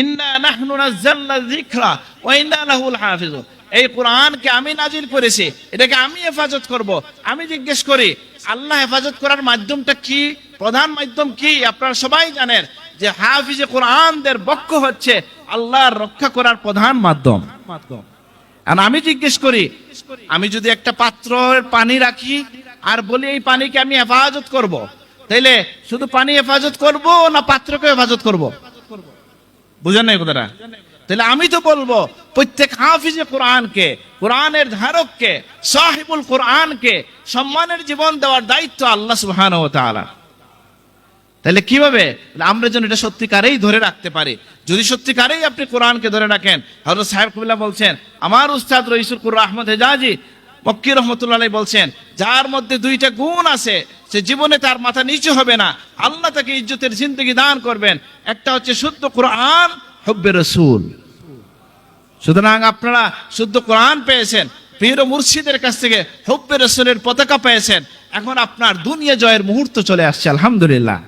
ইন্না নাহনু নাযালনা যিকরা ওয়া ইন্না লাহুল এই কোরআনকে আমি নাজিল করেছি, এটাকে আমি হেফাজত করব। আমি জিজ্ঞেস করি, আল্লাহ হেফাজত করার মাধ্যমটা কি? প্রধান মাধ্যম কি? আপনারা সবাই জানেন যে কোরআনদের বক্ষ হচ্ছে আল্লাহর রক্ষা করার প্রধান মাধ্যম। মাধ্যম আর আমি জিজ্ঞেস করি, আমি যদি একটা পাত্রের পানি রাখি আর বলি এই পানিকে আমি হেফাজত করব। তাইলে শুধু পানি হেফাজত করব না পাত্রকে হেফাজত করব। বুঝেন নাই কথাটা? তাহলে আমি তো বলব, প্রত্যেক হাফিজে কোরআনকে, কোরআনের ধারককে, সাহিবুল কোরআনকে সম্মানের জীবন দেওয়ার দায়িত্ব আল্লাহ সুবহানাহু ওয়া তাআলা। তাহলে কীভাবে? আমরা যেন এটা সত্যিকারেই ধরে রাখতে পারি। যদি সত্যিকারেই আপনি কোরআনকে ধরে রাখেন হজরত সাহেব কবিল্লা বলছেন, আমার উস্তাদ রইসুল কুর আহমদ হেজাজি মক্কি রহমতুল্লাহ বলছেন, যার মধ্যে দুইটা গুণ আছে, সে জীবনে তার মাথা নিচু হবে না। আল্লাহ তাকে ইজ্জতের জিন্দগি দান করবেন। একটা হচ্ছে শুদ্ধ কোরআন, হব্বে রসুল। সুতরাং আপনারা শুদ্ধ কোরআন পেয়েছেন, পীর মুর্শিদের কাছ থেকে হব্বে রসুলের পতাকা পেয়েছেন। এখন আপনার দুনিয়া জয়ের মুহূর্ত চলে আসছে, আলহামদুলিল্লাহ।